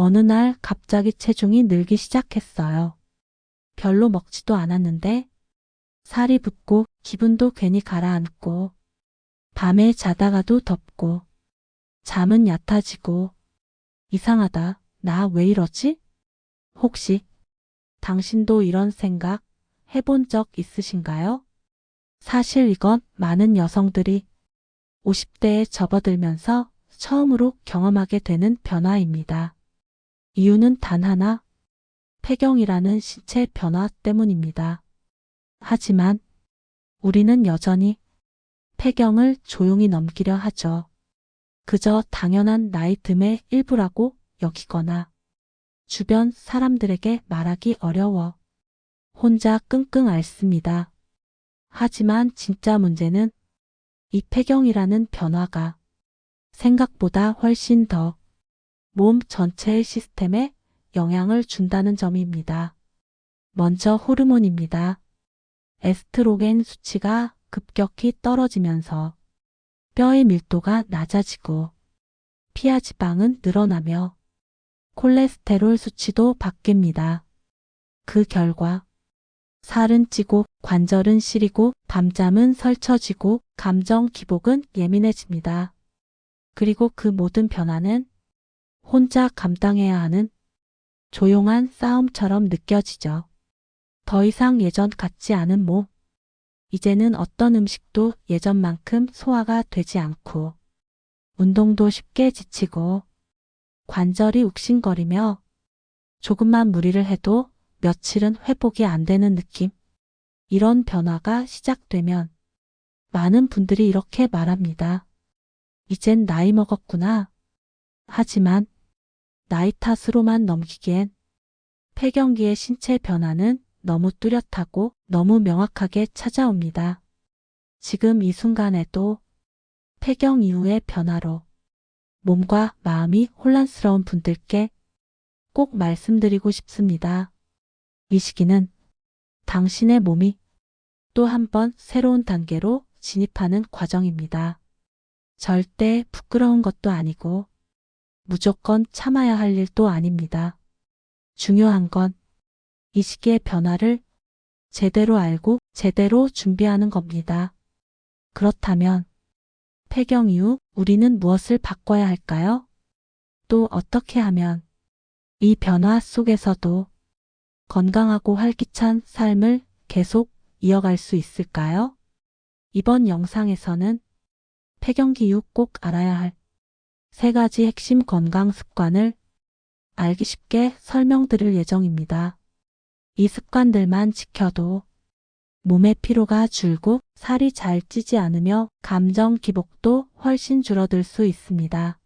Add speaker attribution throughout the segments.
Speaker 1: 어느 날 갑자기 체중이 늘기 시작했어요. 별로 먹지도 않았는데 살이 붓고 기분도 괜히 가라앉고 밤에 자다가도 덥고 잠은 얕아지고 이상하다. 나 왜 이러지? 혹시 당신도 이런 생각 해본 적 있으신가요? 사실 이건 많은 여성들이 50대에 접어들면서 처음으로 경험하게 되는 변화입니다. 이유는 단 하나, 폐경이라는 신체 변화 때문입니다. 하지만 우리는 여전히 폐경을 조용히 넘기려 하죠. 그저 당연한 나이 듦의 일부라고 여기거나 주변 사람들에게 말하기 어려워 혼자 끙끙 앓습니다. 하지만 진짜 문제는 이 폐경이라는 변화가 생각보다 훨씬 더 몸 전체의 시스템에 영향을 준다는 점입니다. 먼저 호르몬입니다. 에스트로겐 수치가 급격히 떨어지면서 뼈의 밀도가 낮아지고 피하 지방은 늘어나며 콜레스테롤 수치도 바뀝니다. 그 결과 살은 찌고 관절은 시리고 밤잠은 설쳐지고 감정 기복은 예민해집니다. 그리고 그 모든 변화는 혼자 감당해야 하는 조용한 싸움처럼 느껴지죠. 더 이상 예전 같지 않은 몸. 이제는 어떤 음식도 예전만큼 소화가 되지 않고 운동도 쉽게 지치고 관절이 욱신거리며 조금만 무리를 해도 며칠은 회복이 안 되는 느낌. 이런 변화가 시작되면 많은 분들이 이렇게 말합니다. 이젠 나이 먹었구나. 하지만 나이 탓으로만 넘기기엔 폐경기의 신체 변화는 너무 뚜렷하고 너무 명확하게 찾아옵니다. 지금 이 순간에도 폐경 이후의 변화로 몸과 마음이 혼란스러운 분들께 꼭 말씀드리고 싶습니다. 이 시기는 당신의 몸이 또 한 번 새로운 단계로 진입하는 과정입니다. 절대 부끄러운 것도 아니고 무조건 참아야 할 일도 아닙니다. 중요한 건 이 시기의 변화를 제대로 알고 제대로 준비하는 겁니다. 그렇다면 폐경 이후 우리는 무엇을 바꿔야 할까요? 또 어떻게 하면 이 변화 속에서도 건강하고 활기찬 삶을 계속 이어갈 수 있을까요? 이번 영상에서는 폐경기 이후 꼭 알아야 할 세 가지 핵심 건강 습관을 알기 쉽게 설명드릴 예정입니다. 이 습관들만 지켜도 몸의 피로가 줄고 살이 잘 찌지 않으며 감정 기복도 훨씬 줄어들 수 있습니다.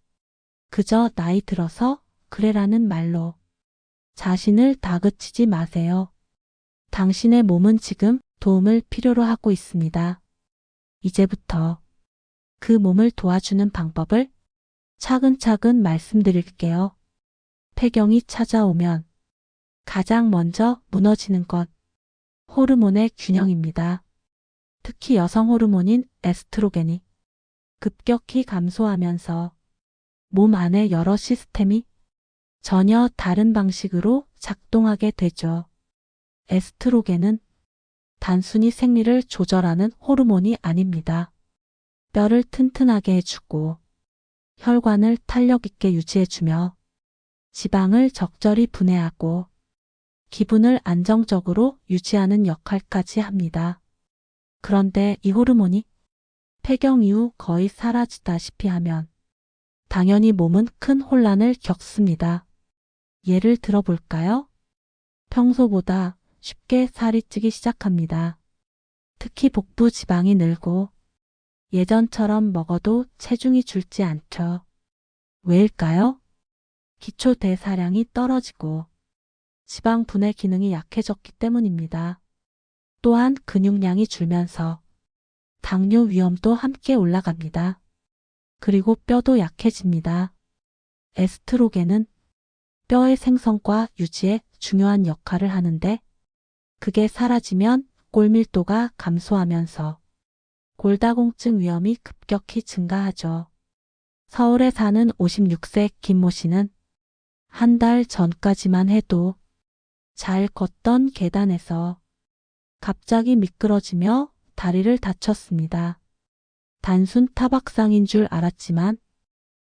Speaker 1: 그저 나이 들어서 그래라는 말로 자신을 다그치지 마세요. 당신의 몸은 지금 도움을 필요로 하고 있습니다. 이제부터 그 몸을 도와주는 방법을 차근차근 말씀드릴게요. 폐경이 찾아오면 가장 먼저 무너지는 것, 호르몬의 균형입니다. 특히 여성 호르몬인 에스트로겐이 급격히 감소하면서 몸 안의 여러 시스템이 전혀 다른 방식으로 작동하게 되죠. 에스트로겐은 단순히 생리를 조절하는 호르몬이 아닙니다. 뼈를 튼튼하게 해주고 혈관을 탄력 있게 유지해주며 지방을 적절히 분해하고 기분을 안정적으로 유지하는 역할까지 합니다. 그런데 이 호르몬이 폐경 이후 거의 사라지다시피 하면 당연히 몸은 큰 혼란을 겪습니다. 예를 들어 볼까요? 평소보다 쉽게 살이 찌기 시작합니다. 특히 복부 지방이 늘고 예전처럼 먹어도 체중이 줄지 않죠. 왜일까요? 기초 대사량이 떨어지고 지방 분해 기능이 약해졌기 때문입니다. 또한 근육량이 줄면서 당뇨 위험도 함께 올라갑니다. 그리고 뼈도 약해집니다. 에스트로겐은 뼈의 생성과 유지에 중요한 역할을 하는데 그게 사라지면 골밀도가 감소하면서 골다공증 위험이 급격히 증가하죠. 서울에 사는 56세 김모 씨는 한 달 전까지만 해도 잘 걷던 계단에서 갑자기 미끄러지며 다리를 다쳤습니다. 단순 타박상인 줄 알았지만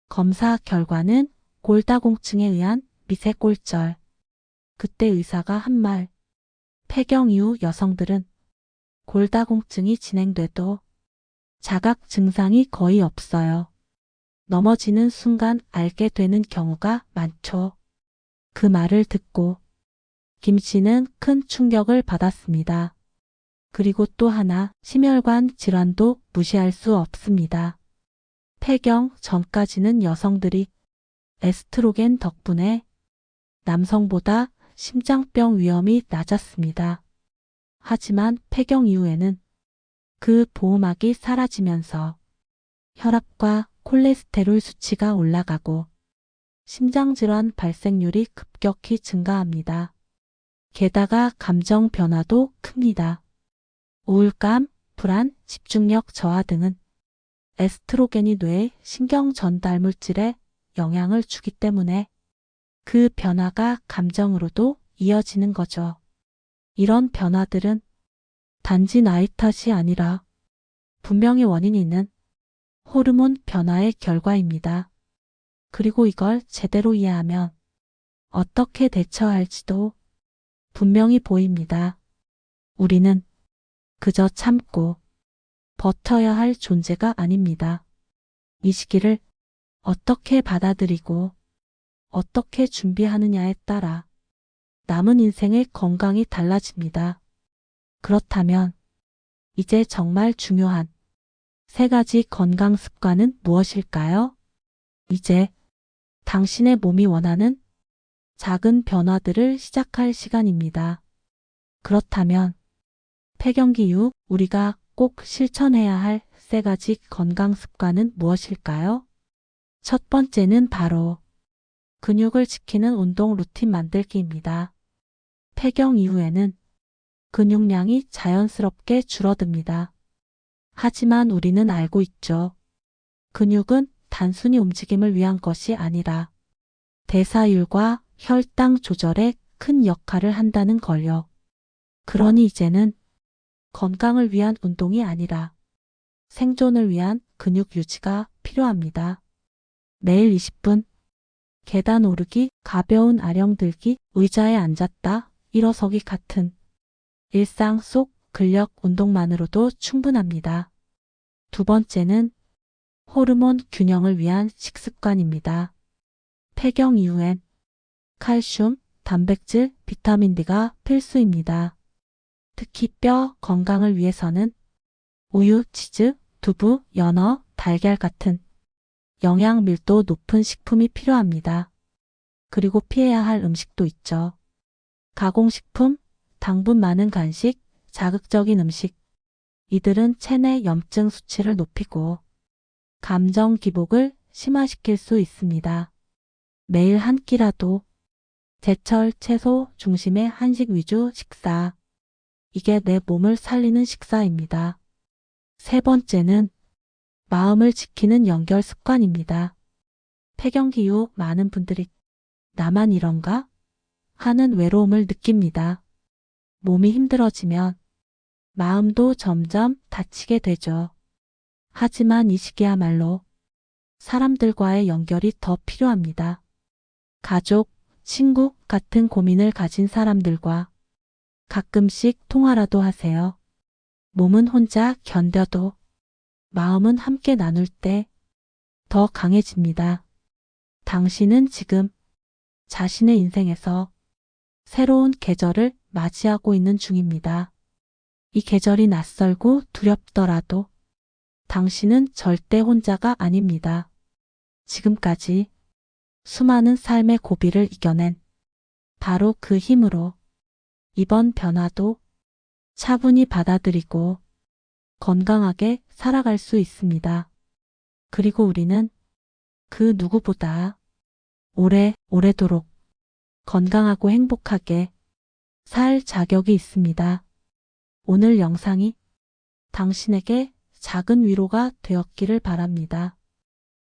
Speaker 1: 검사 결과는 골다공증에 의한 미세골절. 그때 의사가 한 말. 폐경 이후 여성들은 골다공증이 진행돼도 자각 증상이 거의 없어요. 넘어지는 순간 알게 되는 경우가 많죠. 그 말을 듣고 김 씨는 큰 충격을 받았습니다. 그리고 또 하나 심혈관 질환도 무시할 수 없습니다. 폐경 전까지는 여성들이 에스트로겐 덕분에 남성보다 심장병 위험이 낮았습니다. 하지만 폐경 이후에는 그 보호막이 사라지면서 혈압과 콜레스테롤 수치가 올라가고 심장질환 발생률이 급격히 증가합니다. 게다가 감정 변화도 큽니다. 우울감, 불안, 집중력 저하 등은 에스트로겐이 뇌의 신경 전달 물질에 영향을 주기 때문에 그 변화가 감정으로도 이어지는 거죠. 이런 변화들은 단지 나이 탓이 아니라 분명히 원인이 있는 호르몬 변화의 결과입니다. 그리고 이걸 제대로 이해하면 어떻게 대처할지도 분명히 보입니다. 우리는 그저 참고 버텨야 할 존재가 아닙니다. 이 시기를 어떻게 받아들이고 어떻게 준비하느냐에 따라 남은 인생의 건강이 달라집니다. 그렇다면 이제 정말 중요한 세 가지 건강 습관은 무엇일까요? 이제 당신의 몸이 원하는 작은 변화들을 시작할 시간입니다. 그렇다면 폐경기 이후 우리가 꼭 실천해야 할 세 가지 건강 습관은 무엇일까요? 첫 번째는 바로 근육을 지키는 운동 루틴 만들기입니다. 폐경 이후에는 근육량이 자연스럽게 줄어듭니다. 하지만 우리는 알고 있죠. 근육은 단순히 움직임을 위한 것이 아니라 대사율과 혈당 조절에 큰 역할을 한다는 걸요. 그러니 이제는 건강을 위한 운동이 아니라 생존을 위한 근육 유지가 필요합니다. 매일 20분 계단 오르기, 가벼운 아령 들기, 의자에 앉았다, 일어서기 같은 일상 속 근력 운동만으로도 충분합니다. 두 번째는 호르몬 균형을 위한 식습관입니다. 폐경 이후엔 칼슘, 단백질, 비타민 D가 필수입니다. 특히 뼈 건강을 위해서는 우유, 치즈, 두부, 연어, 달걀 같은 영양 밀도 높은 식품이 필요합니다. 그리고 피해야 할 음식도 있죠. 가공식품, 당분 많은 간식, 자극적인 음식. 이들은 체내 염증 수치를 높이고 감정 기복을 심화시킬 수 있습니다. 매일 한 끼라도 제철 채소 중심의 한식 위주 식사. 이게 내 몸을 살리는 식사입니다. 세 번째는 마음을 지키는 연결 습관입니다. 폐경기 이후 많은 분들이 나만 이런가? 하는 외로움을 느낍니다. 몸이 힘들어지면 마음도 점점 다치게 되죠. 하지만 이 시기야말로 사람들과의 연결이 더 필요합니다. 가족, 친구 같은 고민을 가진 사람들과 가끔씩 통화라도 하세요. 몸은 혼자 견뎌도 마음은 함께 나눌 때 더 강해집니다. 당신은 지금 자신의 인생에서 새로운 계절을 맞이하고 있는 중입니다. 이 계절이 낯설고 두렵더라도 당신은 절대 혼자가 아닙니다. 지금까지 수많은 삶의 고비를 이겨낸 바로 그 힘으로 이번 변화도 차분히 받아들이고 건강하게 살아갈 수 있습니다. 그리고 우리는 그 누구보다 오래 오래도록 건강하고 행복하게 살 자격이 있습니다. 오늘 영상이 당신에게 작은 위로가 되었기를 바랍니다.